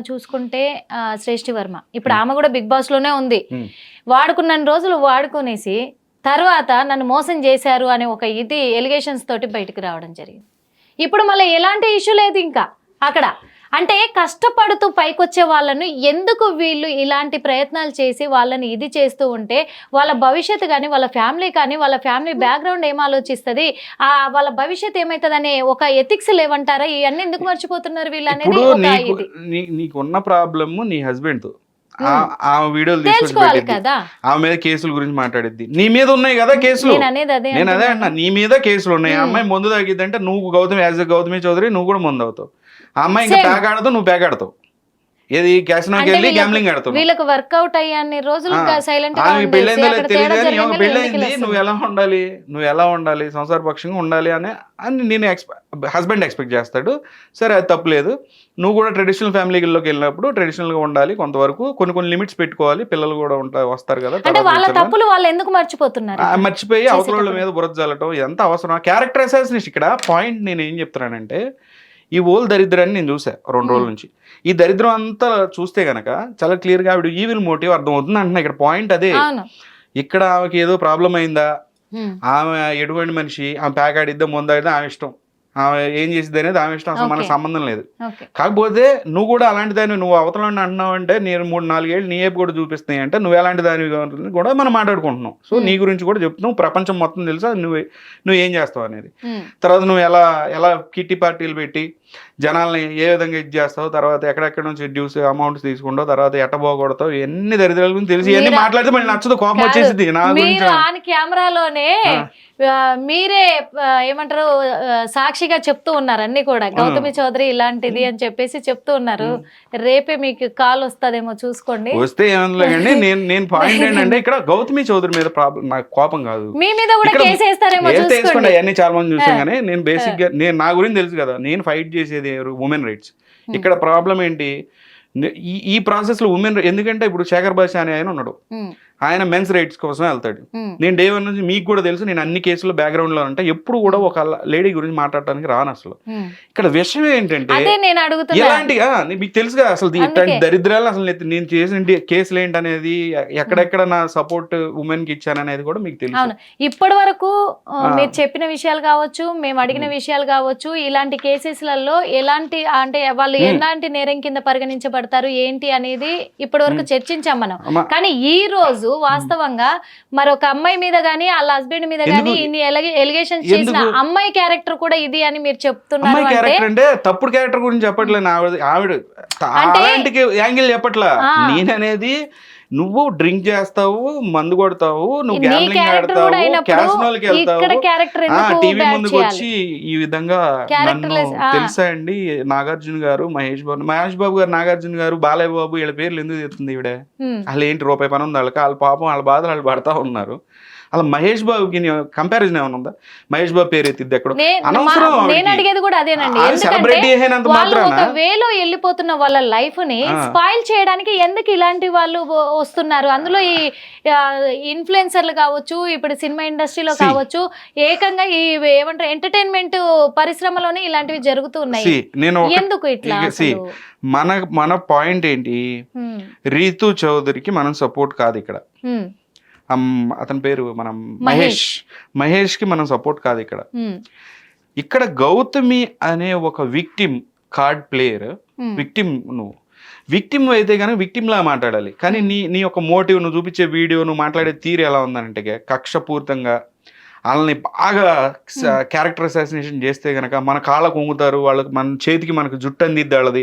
చూసుకుంటే ఆ, శ్రేష్ఠి వర్మ. ఇప్పుడు ఆమె కూడా బిగ్ బాస్లోనే ఉంది. వాడుకున్న రోజులు వాడుకునేసి తర్వాత నన్ను మోసం చేశారు అనే ఒక ఇది ఎలిగేషన్స్ తోటి బయటకు రావడం జరిగింది. ఇప్పుడు మళ్ళీ ఎలాంటి ఇష్యూ లేదు ఇంకా అక్కడ. అంటే కష్టపడుతూ పైకొచ్చే వాళ్ళను ఎందుకు వీళ్ళు ఇలాంటి ప్రయత్నాలు చేసి వాళ్ళని ఇది చేస్తూ ఉంటే వాళ్ళ భవిష్యత్తు కానీ వాళ్ళ ఫ్యామిలీ కానీ వాళ్ళ ఫ్యామిలీ బ్యాక్గ్రౌండ్ ఏం ఆలోచిస్తుంది? ఆ వాళ్ళ భవిష్యత్తు ఏమవుతుంది ఒక ఎథిక్స్ లేవంటారా? ఇవన్నీ ఎందుకు మర్చిపోతున్నారు వీళ్ళు అనేది నీకున్న ప్రాబ్లమ్ నీ హస్బెండ్తో. ఆ- ఆమె వీడియోలు తీసుకొచ్చి. కదా. ఆమె మీద కేసుల గురించి మాట్లాడిద్ది. నీ మీద ఉన్నాయి కదా కేసులు. నేను అదే నేను అదే అంటున్నాను. అంటున్నా నీ మీద కేసులు ఉన్నాయి. అమ్మాయి ముందు తగ్గిద్దంటే నువ్వు గౌతమి యాజ్ గౌతమి చౌదరి నువ్వు కూడా ముందు అవుతావు ఆ అమ్మాయి ఇంకా. ప్యాక్ ఆడతావు నువ్వు ప్యాక్ ఆడతావు. ఏది క్యాసినోకి వెళ్ళి గ్యామ్లింగ్ ఆడతావు. వీళ్ళకి వర్కౌట్ అయ్యాన్ని రోజులు సైలెంట్గా ఆమె పెళ్ళైందో లేదు తెలియదు కానీ ఈమె పెళ్ళైంది నువ్వు ఎలా ఉండాలి? నువ్వు ఎలా ఉండాలి? సంసార పక్షంగా ఉండాలి అని అని నేను హస్బెండ్ ఎక్స్పెక్ట్ చేస్తాడు. సరే అది తప్పులేదు నువ్వు కూడా ట్రెడిషనల్ ఫ్యామిలీలోకి వెళ్ళినప్పుడు traditional గా ఉండాలి. కొంతవరకు కొన్ని కొన్ని లిమిట్స్ పెట్టుకోవాలి. పిల్లలు కూడా ఉంటారు వస్తారు కదా అంటే వాళ్ళ. తప్పులు వాళ్ళు ఎందుకు మర్చిపోతున్నారు? మర్చిపోయి అవతల. మీద బురద జల్లటం ఎంత అవసరం? క్యారెక్టర్ ఇక్కడ. పాయింట్ నేను ఏం చెప్తున్నానంటే ఈ ఓల్ దరిద్రాన్ని నేను చూసా రెండు రోజుల నుంచి. ఈ దరిద్రం అంతా చూస్తే గనక చాలా క్లియర్గా ఆవిడ ఈవిల్ మోటివ్ అర్థమవుతుంది అంటున్నా. ఇక్కడ పాయింట్ అదే. ఇక్కడ ఆమెకి ఏదో ప్రాబ్లం అయిందా. ఆమె ఎటువంటి మనిషి? ఆమె ప్యాక్ ఆడిద్దా ముందాడిద్దా ఆమె ఇష్టం. ఆమె ఏం చేసిద్ది అనేది ఆమె ఇష్టం. అసలు మనకు. సంబంధం లేదు. కాకపోతే నువ్వు కూడా అలాంటి దాన్ని నువ్వు అవతల అంటున్నావు అంటే నేను మూడు నాలుగేళ్ళు నీ ఏపు కూడా చూపిస్తున్నాయి అంటే నువ్వు ఎలాంటి దాని కూడా మనం మాట్లాడుకుంటున్నాం. So Hmm. నీ గురించి కూడా చెప్తున్నావు ప్రపంచం మొత్తం తెలుసా. నువ్వు నువ్వు ఏం చేస్తావు అనేది. హ్మ్. తర్వాత నువ్వు ఎలా ఎలా కిట్టి పార్టీలు పెట్టి జనాల్ని ఏ విధంగా ఇది చేస్తావు? తర్వాత ఎక్కడెక్కడ నుంచి డ్యూస్ అమౌంట్స్ తీసుకుంటావు? తర్వాత ఎట్టబోగొడతావు ఎన్ని దరిద్రాల గురించి తెలిసి. ఇవన్నీ మాట్లాడితే మళ్ళీ నచ్చదు. కోపం. వచ్చేసింది నా గురించి. కెమెరాలోనే మీరే ఏమంటారు ఆ, సాక్షిగా చెప్తూ ఉన్నారు అన్ని కూడా. గౌతమి చౌదరి ఇలాంటిది అని చెప్పేసి చెప్తూ ఉన్నారు. రేపే మీకు కాల్ వస్తదేమో చూసుకోండి. వస్తే ఏమన్నా కానీ నేను నేను పాయింట్ ఏంటంటే ఇక్కడ గౌతమి చౌదరి మీద ప్రాబ్లం నాకు కోపం కాదు. మీ మీద కూడా కేసు వేస్తారేమో చూసుకోండి. అవన్నీ చాలా మంది చూసాం కానీ నేను బేసిక్గా నేను నా గురించి తెలుసు కదా నేను ఫైట్ చేసేది ఉమెన్ రైట్స్ ఇక్కడ ప్రాబ్లం ఏంటి? ఈ ప్రాసెస్లో ఉమెన్ ఎందుకంటే ఇప్పుడు శేఖర్ భాష అనే ఆయన ఉన్నాడు. ఆయన మెన్స్ రైట్స్ కోసం వెళ్తాడు. నేను డే వన్ నుంచి మీకు కూడా తెలుసు నేను అన్ని కేసుల్లో బ్యాక్గ్రౌండ్లో అంటే ఎప్పుడు కూడా ఒక లేడీ గురించి మాట్లాడటానికి రాను అసలు. ఇక్కడ విషయం ఏంటంటే అదే నేను అడుగుతున్నా ఎలాంటి ఆ, నీ- మీకు తెలుసు కదా అసలు ఇట్లాంటి. దరిద్రాలు అసలు నేను- చేసిన కేసులు ఏంటనేది ఎక్కడెక్కడ నా సపోర్ట్ ఉమెన్కి ఇచ్చాను అనేది కూడా మీకు తెలుసు ఇప్పటి వరకు. మీరు చెప్పిన విషయాలు కావచ్చు మేము అడిగిన విషయాలు కావచ్చు ఇలాంటి కేసెస్లలో ఎలాంటి అంటే వాళ్ళు. ఎలాంటి నేరం కింద పరిగణించబడతారు ఏంటి అనేది ఇప్పటి వరకు చర్చించాం మనం కానీ ఈ రోజు వాస్తవంగా మరొక అమ్మాయి మీద గానీ వాళ్ళ హస్బెండ్ మీద గానీ? ఇన్ని ఎలిగేషన్స్ చేసిన? అమ్మాయి క్యారెక్టర్ కూడా ఇది అని మీరు చెప్తున్నారు క్యారెక్టర్ అంటే తప్పుడు క్యారెక్టర్ గురించి చెప్పట్లేదు ఆవిడ ఆవిడ యాంగిల్ చెప్పట్లా. నేననేది నువ్వు డ్రింక్ చేస్తావు మందు కొడతావు నువ్వు ఆడతావు క్యాసినోలకి వెళ్తావు. టీవీ ముందుకు వచ్చి ఈ విధంగా నన్ను. తెలుసా అండి? నాగార్జున గారు మహేష్ బాబు మహేష్ బాబు గారు నాగార్జున గారు బాలయ్య బాబు వీళ్ళ పేర్లు ఎందుకు తెస్తుంది ఈవిడ. వాళ్ళు ఏంటి రూపాయి పని ఉంది? వాళ్ళకి వాళ్ళ పాపం వాళ్ళ బాధలు వాళ్ళు పడతా ఉన్నారు. అలా మహేష్ బాబుకి కంపారిజన్ ఏమైనా ఉందా? మహేష్ బాబు పేరు ఎత్తిద్ది ఎక్కడ? అనవసరం. నేను అడిగేది కూడా అదేనండి. సెలబ్రిటీ అయినంత మాత్రాన? వేలో వెళ్ళిపోతున్న వాళ్ళ లైఫ్ని. స్పాయిల్ చేయడానికి ఎందుకు ఇలాంటి వాళ్ళు వస్తున్నారు. అందులో ఈ ఇన్ఫ్లుయెన్సర్లు కావచ్చు ఇప్పుడు సినిమా ఇండస్ట్రీలో. కావచ్చు ఏకంగా ఈ ఏమంటారు ఎంటర్టైన్మెంట్ పరిశ్రమలోనే ఇలాంటివి జరుగుతూ ఉన్నాయి. See, నేను ఎందుకు ఇట్లా? మన మన పాయింట్ ఏంటి? రీతు చౌదరికి మనం సపోర్ట్ కాదు ఇక్కడ. అతని పేరు మనం మహేష్. మహేష్. కి మనం సపోర్ట్ కాదు ఇక్కడ. ఇక్కడ గౌతమి అనే ఒక విక్టిమ్ కార్డ్ ప్లేయర్. విక్టిమ్ నువ్వు. విక్టిమ్ అయితే కనుక విక్టిమ్ లా మాట్లాడాలి. కానీ నీ నీ యొక్క మోటివ్ నువ్వు చూపించే వీడియో నువ్వు మాట్లాడే తీరు ఎలా ఉందంటే కక్షపూరితంగా వాళ్ళని బాగా క్యారెక్టర్ అసాసినేషన్ చేస్తే గనక మన కాళ్ళకు ఉంగుతారు వాళ్ళకి మన చేతికి మనకు జుట్టు అందిద్ది వాళ్ళది.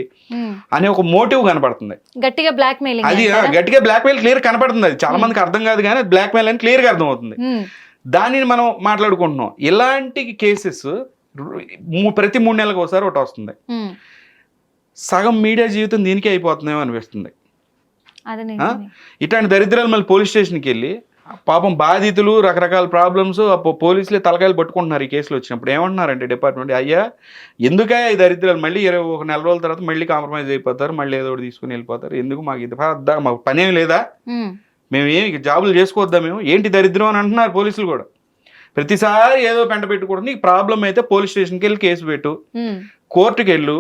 అనే ఒక మోటివ్ కనపడుతుంది. గట్టిగా బ్లాక్ మెయిలింగ్ అది గట్టిగా బ్లాక్ మెయిల్ క్లియర్ కనపడుతుంది. అది చాలా మందికి అర్థం కాదు కానీ బ్లాక్ మెయిల్ అని క్లియర్గా అర్థం అవుతుంది దానిని మనం మాట్లాడుకుంటున్నాం. ఇలాంటి కేసెస్ ప్రతి మూడు నెలలకు ఒకసారి ఒకటి వస్తుంది. సగం మీడియా జీవితం దీనికే అయిపోతుందేమో అనిపిస్తుంది. ఇట్లాంటి దరిద్రాలు మళ్ళీ పోలీస్ స్టేషన్కి వెళ్ళి పాపం బాధితులు రకరకాల ప్రాబ్లమ్స్ పోలీసులే తలకాయలు పట్టుకుంటున్నారు ఈ కేసులు వచ్చినప్పుడు. ఏమంటున్నారంటే డిపార్ట్మెంట్ అయ్యా ఎందుకే ఈ దరిద్రాలు? మళ్ళీ ఇరవై ఒక నెల రోజుల తర్వాత మళ్ళీ కాంప్రమైజ్ అయిపోతారు మళ్ళీ ఏదో ఒకటి తీసుకుని వెళ్ళిపోతారు. ఎందుకు మాకు ఇది మాకు పనేం లేదా? మేము ఏమి జాబులు చేసుకోవద్దా మేము? ఏంటి దరిద్రం? అని అంటున్నారు పోలీసులు కూడా. ప్రతిసారి ఏదో పెంట పెట్టుకుంటుంది నీకు ప్రాబ్లం అయితే పోలీస్ స్టేషన్కి వెళ్ళి కేసు పెట్టు. కోర్టుకి వెళ్ళు.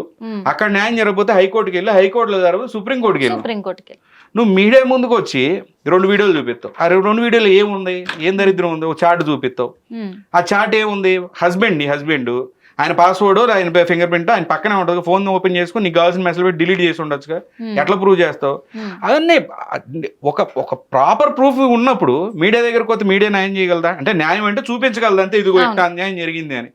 అక్కడ న్యాయం జరగకపోతే హైకోర్టుకి వెళ్ళి. హైకోర్టులో జరగదు సుప్రీంకోర్టుకి వెళ్ళు. సుప్రీంకోర్టుకి నువ్వు మీడియా ముందుకు వచ్చి రెండు వీడియోలు చూపిస్తావు. ఆ రెండు వీడియోలు ఏముంది? ఏం దరిద్రం ఉంది? ఒక చార్ట్ చూపిస్తావు. ఆ చార్ట్ ఏముంది? హస్బెండ్ నీ హస్బెండ్ ఆయన పాస్వర్డ్ ఆయన ఫింగర్ ప్రింట్ ఆయన పక్కనే ఉంటుంది. ఫోన్ ఓపెన్ చేసుకుని నీకు కావాల్సిన మెసేజ్ పెట్టి డిలీట్ చేసి ఉండొచ్చుగా ఉమ్, ఎట్లా ప్రూవ్ చేస్తావు? ఉమ్. అవన్నీ ఒక ఒక ప్రాపర్ ప్రూఫ్ ఉన్నప్పుడు మీడియా దగ్గరకు వస్తే మీడియా న్యాయం చేయగలదా? అంటే న్యాయం అంటే చూపించగలదా? అంతే ఇదిగో ఇట్లా అన్యాయం జరిగింది అని.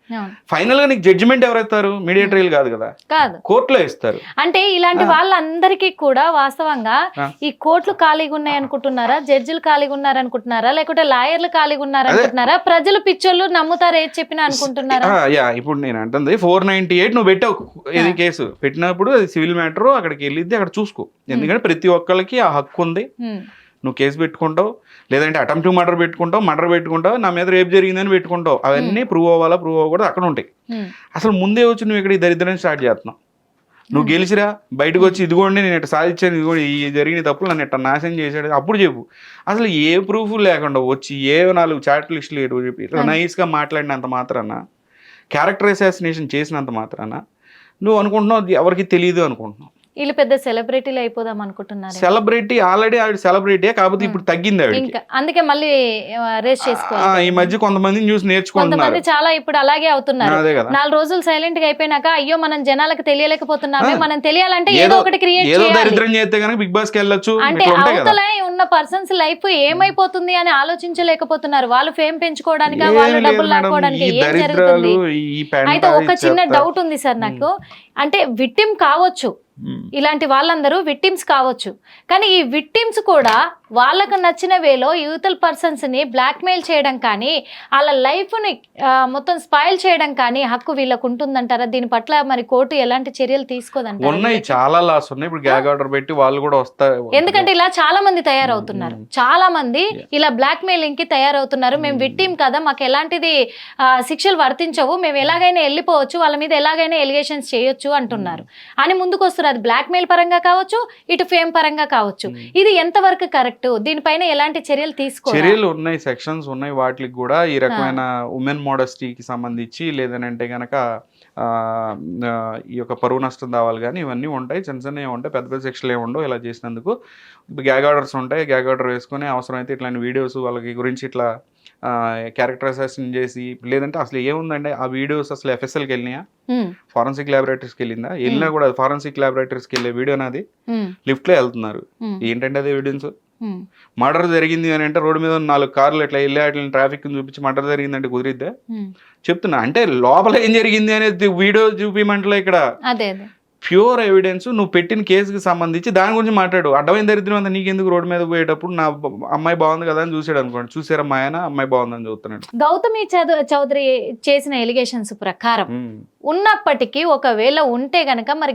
ఫైనల్గా నీకు జడ్జిమెంట్ ఎవరెత్తారు మీడియా ట్రయల్ కాదు కదా. కాదు. కోర్టులో ఇస్తారు. అంటే ఇలాంటి వాళ్ళందరికీ కూడా వాస్తవంగా. ఈ కోర్టులు ఖాళీగా ఉన్నాయి అనుకుంటున్నారా జడ్జిలు ఖాళీగా ఉన్నారు అనుకుంటున్నారా లేకుంటే లాయర్లు ఖాళీగా ఉన్నారు అనుకుంటున్నారా ప్రజలు పిచ్చోళ్ళు నమ్ముతారు ఏది చెప్పినా అనుకుంటున్నారా? యా ఇప్పుడు నేను అంటుంది ఫోర్ నైన్టీ ఎయిట్ నువ్వు పెట్టావు ఇది కేసు. పెట్టినప్పుడు అది సివిల్ మ్యాటర్ అక్కడికి వెళ్ళిద్ది అక్కడ చూసుకో. ఎందుకంటే ప్రతి ఒక్కరికి ఆ హక్కు ఉంది. నువ్వు కేసు పెట్టుకుంటావు లేదంటే అటెంప్ట్ మర్డర్ పెట్టుకుంటావు మర్డర్ పెట్టుకుంటావు నా మీద రేపు జరిగిందని పెట్టుకుంటావు. అవన్నీ ప్రూవ్ అవ్వాలా ప్రూవ్ అవ్వకూడదు అక్కడ ఉంటాయి. అసలు ముందే వచ్చి నువ్వు ఇక్కడ ఈ దరిద్రాన్ని స్టార్ట్ చేస్తున్నావు. నువ్వు గెలిచిరా? బయటకు వచ్చి ఇదిగోండి నేను ఇట్లా సాధించాను ఇదిగోండి ఈ జరిగిన తప్పులు నన్ను ఇట్లా నాశనం చేశాడు. అప్పుడు చెప్పు. అసలు ఏ ప్రూఫ్ లేకుండా వచ్చి ఏ నాలుగు చాట్ లిస్టులు ఏటో చెప్పి ఇట్లా నైస్గా మాట్లాడినంత మాత్రాన క్యారెక్టర్ అసాసినేషన్ చేసినంత మాత్రాన నువ్వు అనుకుంటున్నావు అది ఎవరికి తెలియదు అనుకుంటున్నావు. వీళ్ళు పెద్ద సెలబ్రిటీలు అయిపోదాం అనుకుంటున్నారు సెలబ్రిటీ ఆల్రెడీ ఆవిడ సెలబ్రిటీ కాకపోతే ఇప్పుడు తగ్గింది ఆవిడ ఇంకా అందుకే మళ్ళీ రేస్ చేసుకోవాలి. ఈ మధ్య కొంతమంది న్యూస్ నేర్చుకుంటున్నారు. కొంతమంది చాలా ఇప్పుడు అలాగే అవుతున్నారు. నాలుగు రోజులు సైలెంట్గా అయిపోయినాక అయ్యో మనం జనాలకు తెలియలేకపోతున్నామే. మనం తెలియాలంటే ఏదో ఒకటి క్రియేట్ ఏదో దరిద్రం చేస్తే కనుక బిగ్ బాస్కి వెళ్ళొచ్చు అంటే అవతల ఉన్న పర్సన్స్ లైఫ్ ఏమైపోతుంది అని ఆలోచించలేకపోతున్నారు. వాళ్ళు ఫేమ్ పెంచుకోవడానికి వాళ్ళు డబ్బులు. లాక్కోవడానికి ఏం జరుగుతుంది? అయితే ఒక చిన్న. డౌట్ ఉంది సార్ నాకు. అంటే విక్టిమ్ కావచ్చు. Hmm. ఇలాంటి వాళ్ళందరూ విక్టిమ్స్ కావచ్చు. కానీ ఈ విక్టిమ్స్ కూడా వాళ్ళకు నచ్చిన వేలో యూతల్ పర్సన్స్ని బ్లాక్మెయిల్ చేయడం కానీ వాళ్ళ లైఫ్ని ఆ, మొత్తం స్పాయిల్ చేయడం కానీ హక్కు వీళ్ళకు ఉంటుందంటారా? దీని పట్ల మరి కోర్టు ఎలాంటి చర్యలు తీసుకోదంటారా? ఉన్నాయి? చాలా లాస్ ఉన్నాయి. ఇప్పుడు గ్యాగ్ ఆర్డర్ పెట్టి వాళ్ళు కూడా వస్తారు ఎందుకంటే ఇలా చాలా మంది తయారవుతున్నారు. చాలా మంది ఇలా బ్లాక్ మెయిలింగ్కి తయారవుతున్నారు. మేము విట్టిం కదా మాకు ఎలాంటిది శిక్షలు వర్తించవు. మేము ఎలాగైనా వెళ్ళిపోవచ్చు. వాళ్ళ మీద ఎలాగైనా ఎలిగేషన్స్ చేయొచ్చు అంటున్నారు. అని ముందుకు వస్తున్నారు. అది బ్లాక్ మెయిల్ పరంగా కావచ్చు ఇటు ఫేమ్ పరంగా కావచ్చు. ఇది ఎంతవరకు కరెక్ట్? దీనిపైన ఎలాంటి చర్యలు తీసుకోవాలి చర్యలు ఉన్నాయి సెక్షన్స్ ఉన్నాయి. వాటికి కూడా ఈ రకమైన ఉమెన్ మోడస్టీకి సంబంధించి లేదనంటే గనక ఈ యొక్క పరువు నష్టం దావాలి కానీ ఇవన్నీ ఉంటాయి. చిన్న చిన్నవి ఉంటాయి. పెద్ద పెద్ద సెక్షన్లు ఏమి ఉండవు ఇలా చేసినందుకు. గ్యాగ్ ఆర్డర్స్ ఉంటాయి. గ్యాగ్ ఆర్డర్ వేసుకొని అవసరమైతే ఇట్లాంటి వీడియోస్ వాళ్ళకి గురించి ఇట్లా క్యారెక్టర్ అసాసిన్ చేసి లేదంటే అసలు ఏముందంటే ఆ వీడియోస్ అసలు ఎఫ్ఎస్ఎల్కి వెళ్ళినాయా? ఫారెన్సిక్ ల్యాబొరేటరీస్కి వెళ్ళిందా? వెళ్ళినా కూడా ఫారెన్సిక్ ల్యాబొరేటరీస్కి వెళ్ళే వీడియో నాది. లిఫ్ట్లో వెళ్తున్నారు. ఏంటంటే అదే ఎవిడెన్స్ మర్డర్ జరిగింది అని అంటే రోడ్డు మీద నాలుగు కార్లు ఇట్లా వెళ్ళి అట్లా ట్రాఫిక్ చూపించి మర్డర్ జరిగిందంటే కుదిరిద్దా? చెప్తున్నా అంటే లోపల ఏం జరిగింది అనేది వీడియో చూపించమంటలే ఇక్కడ. ప్యూర్ ఎవిడెన్స్ నువ్వు పెట్టిన కేసుకి సంబంధించి దాని గురించి మాట్లాడు. అడ్డమైన దరిద్రం అంతా నీకెందుకు రోడ్డు మీద పోయేటప్పుడు నా అమ్మాయి బాగుంది కదా అని చూసాడు అనుకోండి. చూసారా మా ఆయన? అమ్మాయి బాగుందని చూస్తున్నాడు. గౌతమి చౌద- చౌదరి చేసిన ఎలిగేషన్స్ ప్రకారం. ఉన్నప్పటికీ ఒకవేళ ఉంటే గనక మరి